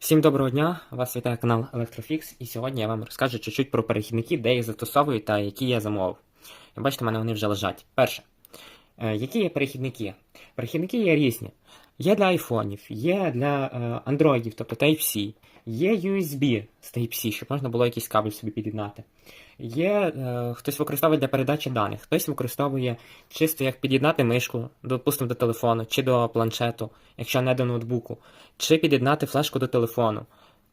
Всім доброго дня! Вас вітає канал Electrofix, і сьогодні я вам розкажу чуть-чуть про перехідники, де їх застосовую та які я замовив. Бачите, в мене вони вже лежать. Перше, Е, які є перехідники? Перехідники є різні. Є для айфонів, є для е, андроїдів, тобто Type-C, є USB з Type-C, щоб можна було якийсь кабель собі під'єднати. Є е, хтось використовує для передачі даних, хтось використовує чисто як під'єднати мишку, допустимо, до телефону чи до планшету, якщо не до ноутбуку, чи під'єднати флешку до телефону.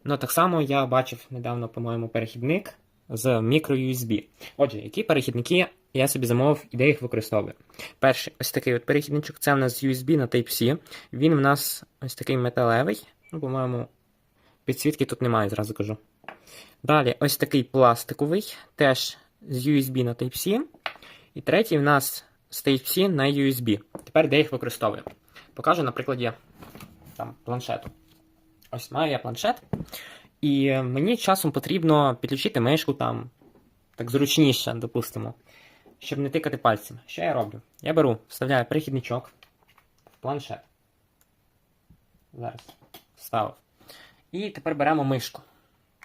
Ну, так само я бачив недавно, по-моєму, перехідник з microUSB. Отже, які перехідники я собі замовив і де їх використовую. Перший ось такий от перехідничок, це в нас USB на Type-C. Він в нас ось такий металевий. Ну, по-моєму, підсвітки тут немає, зразу кажу. Далі ось такий пластиковий, теж з USB на Type-C. І третій в нас з Type-C на USB. Тепер де їх використовую. Покажу на прикладі там, планшету. Ось маю я планшет. І мені часом потрібно підключити мишку там, так зручніше, допустимо, щоб не тикати пальцем. Що я роблю? Я беру, вставляю перехідничок в планшет. Зараз вставив. І тепер беремо мишку.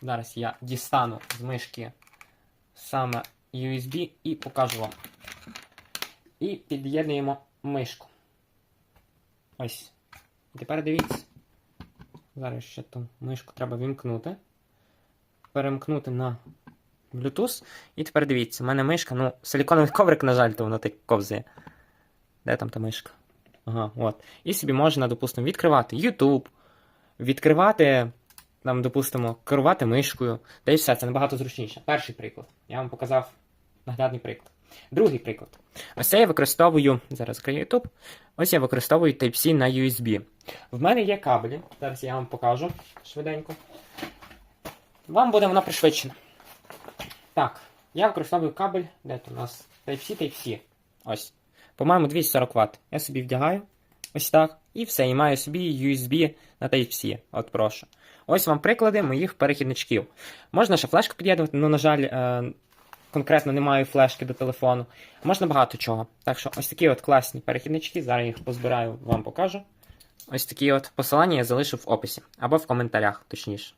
Зараз я дістану з мишки саме USB і покажу вам. І під'єднуємо мишку. Ось. І тепер дивіться. Зараз ще ту мишку треба вімкнути. Перемкнути на Bluetooth. І тепер дивіться, у мене мишка, ну, силіконовий коврик, на жаль, то воно так ковзає. Де там та мишка? Ага, от. І собі можна, допустимо, відкривати YouTube, відкривати, там, допустимо, керувати мишкою. Та й все, це набагато зручніше. Перший приклад. Я вам показав наглядний приклад. Другий приклад. Ось я використовую. Зараз закрию YouTube. Ось я використовую Type-C на USB. В мене є кабелі. Зараз я вам покажу швиденько. Вам буде вона пришвидшена. Так, я використовую кабель. Де тут у нас Type-C, Type-C. Ось. По-моєму, 240 Вт. Я собі вдягаю. Ось так. І все. І маю собі USB на Type-C. От прошу. Ось вам приклади моїх перехідничків. Можна ще флешку під'єднувати, але, на жаль, е, конкретно немає флешки до телефону. Можна багато чого. Так що ось такі от класні перехіднички. Зараз їх позбираю, вам покажу. Ось такі от посилання я залишу в описі або в коментарях, точніше.